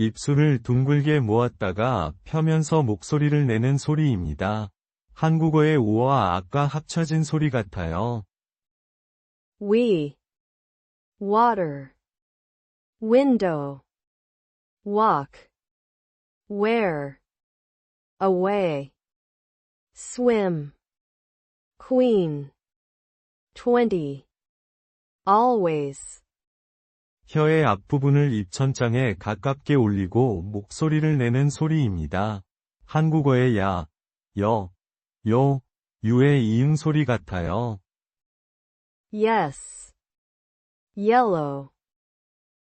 입술을 둥글게 모았다가 펴면서 목소리를 내는 소리입니다. 한국어의 우와 아까 합쳐진 소리 같아요. we, water, window, walk, where, away, swim, queen, twenty, always, 혀의 앞부분을 입천장에 가깝게 올리고 목소리를 내는 소리입니다. 한국어의 야, 여, 요, 유의 이응 소리 같아요. yes, yellow,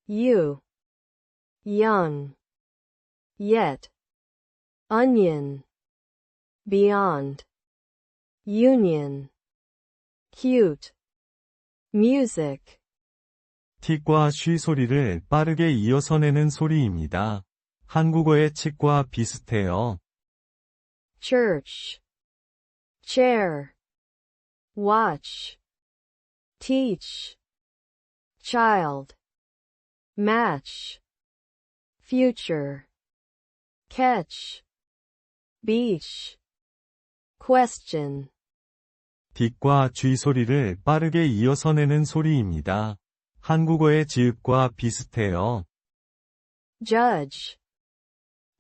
you, young, yet, onion, beyond, union, cute, music, 틱과 쉬 소리를 빠르게 이어서 내는 소리입니다. 한국어의 칙과 비슷해요. church, chair, watch, teach, child, match, future, catch, beach, question, 딕과 쥐 소리를 빠르게 이어서 내는 소리입니다. 한국어의 지읒과 비슷해요. judge,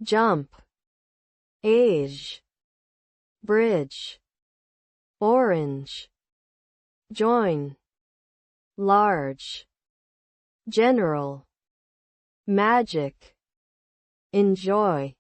jump, age, bridge, orange, join, large, general, magic, enjoy,